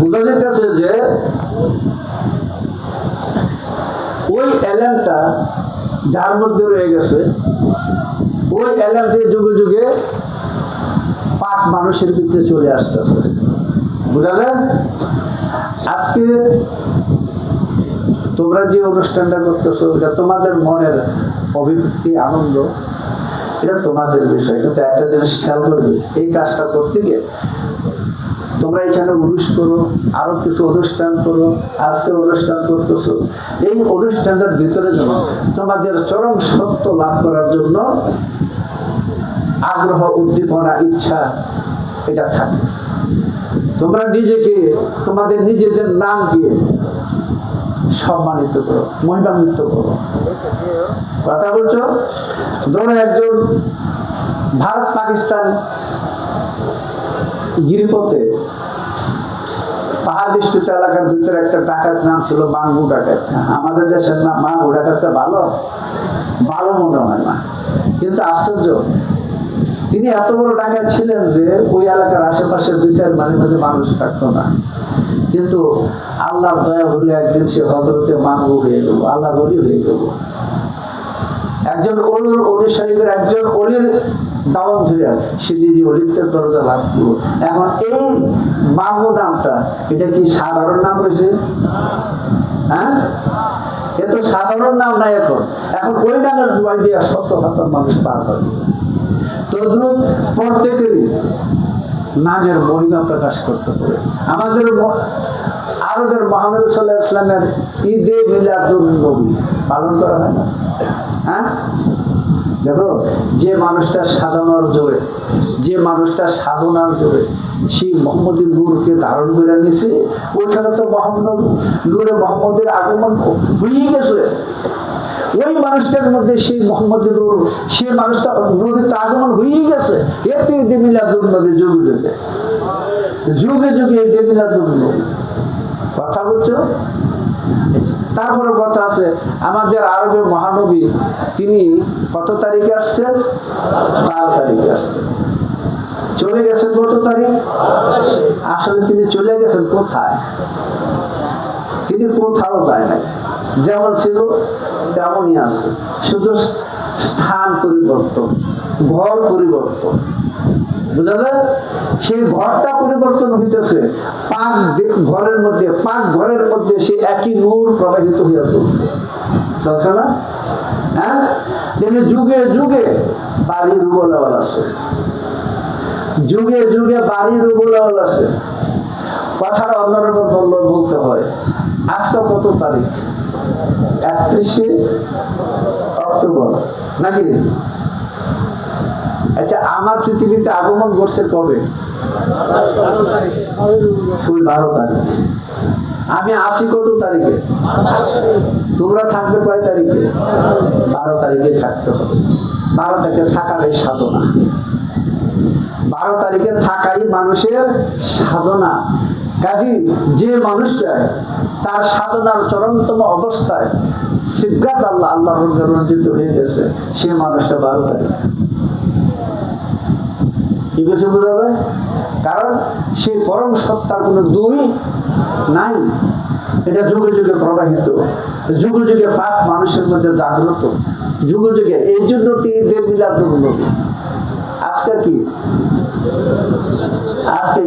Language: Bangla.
বোঝা যেতেছে যে ওই অ্যালার্মটা যার মধ্যে রয়ে গেছে, ওই অ্যালার্মটি যুগে যুগে পাক মানুষের ভিতরে চলে আসতেছে। বোঝা যায়? আজকে তোমরা যে অনুষ্ঠানটা করতেছো, এটা তোমাদের মনের অভিব্যক্তি, আনন্দ, এটা তোমাদের বিষয়। কিন্তু একটা জিনিস খেয়াল করবে, এই কাজটা করতে গিয়ে তোমরা এখানে উরুষ করো, আরও কিছু অনুষ্ঠান করো, আজকে অনুষ্ঠান করতেছো। এই অনুষ্ঠানটার ভিতরে যেন তোমাদের চরম সত্য লাভ করার জন্য আগ্রহ, উদ্দীপনা, ইচ্ছা, এটা থাকে। তোমরা নিজেকে, তোমাদের নিজেদের নাম দিয়ে সম্মানিত করো, মহিমান্বিত করো। কথা বলছো? ধরো একজন ভারত পাকিস্তান গিরিপথে পাহাড় বিস্তৃত এলাকার ভিতরে একটা ডাকাত নাম ছিল মাঙ্গু ডাকাত। আমাদের দেশের নাম মাঙ্গু ডাকাতটা ভালো। ভালো মনে হয় না। কিন্তু আশ্চর্য, তিনি এত বড় ডাকাত ছিলেন যে ওই এলাকার আশেপাশে দুই চার মাঝে মাঝে মানুষ থাকতো না। কিন্তু আল্লাহর দয়া হলে একদিন সে হজরতে মাঙ্গু হয়ে গেল আল্লাহ বলি হয়ে গেল। একজন অলির অনুসারীদের একজন অলির দাওয়ান ধরে সে নিজে অলিত্বের দরজা লাভ করল। এখন এই মাঙ্গু নামটা, এটা কি সাধারণ নাম হয়েছে? হ্যাঁ? এ তো সাধারণ নাম নাই এখন। এখন ওই নামের দোয়াই দিয়ে শত শত মানুষ পার হবে তদ্রুপ প্রত্যেকেরই নামের মহিমা প্রকাশ করতে হবে। আমাদের আরবের মোহাম্মদ সাল্লাহ ইসলামের ঈদে মিলাদুল নবী পালন করা হয় না? হ্যাঁ? দেখো, যে মানুষটা সাধনার জোরে, যে মানুষটা সাধনার জোরে, সেই মোহাম্মদের নূরকে ধারণ করে নিছে, ওইখানে তো মোহাম্মদ নূরে মোহাম্মদের আগমন হয়ে গেছে। ওই মানুষটার মধ্যে সেই মোহাম্মদ নূর, সেই মানুষটা নূরের তো আগমন হয়েই গেছে। এর তো ঈদে মিলাদুল নবী যুগে যুগে। যুগে যুগে ঈদে মিলাদুল নবী কথা বলছো তারপরে কথা আছে, আমাদের আরবে মহানবী, তিনি কত তারিখে আসছেন বারো তারিখে আসছেন চলে গেছেন কত তারিখ? আসলে তিনি চলে গেছেন কোথায়? তিনি কোথাও যায় নাই। যেমন ছিল, তেমনই আছে। শুধু স্থান পরিবর্তন, ঘর পরিবর্তন। বুঝা যায়? সেই ঘরটা পরিবর্তন হইতেছে দে- ঘরের মধ্যে পাক ঘরের মধ্যে সেই একই নূর প্রবাহিত হইয়া চলছে। চলছে না? হ্যাঁ? কিন্তু যুগে যুগে বাড়ির রুবলাওয়াল আছে। যুগে যুগে বাড়ির রুবলাওয়াল আছে। কথাটা অন্যরকম বললে আজকে কত তারিখ? একত্রিশে অক্টোবর। নাকি? আচ্ছা আমার পৃথিবীতে আগমন করছে কবে? বারো তারিখ। আমি আসি কত তারিখে? তোমরা থাকবে কয় তারিখে? বারো তারিখে থাকতে হবে। বারো তারিখে থাকাটাই সাধনা। বারো তারিখে থাকাই মানুষের সাধনা। কাজী, যে মানুষটা তার সাধনার চরমতম অবস্থায় সিদ্ধাত আল্লাহ আল্লাহ রঞ্জিত হয়ে গেছে, সে মানুষটা বারো তারিখ। কি কিছু কারণ সেই পরম সত্তার কোনো দুই নাই। এটা যুগে যুগে প্রবাহিত। যুগে যুগে পাপ মানুষের মধ্যে জাগ্রত। যুগে যুগে এই জন্য তিনি দেব মিলাদ নবী আজকে কি? আজকে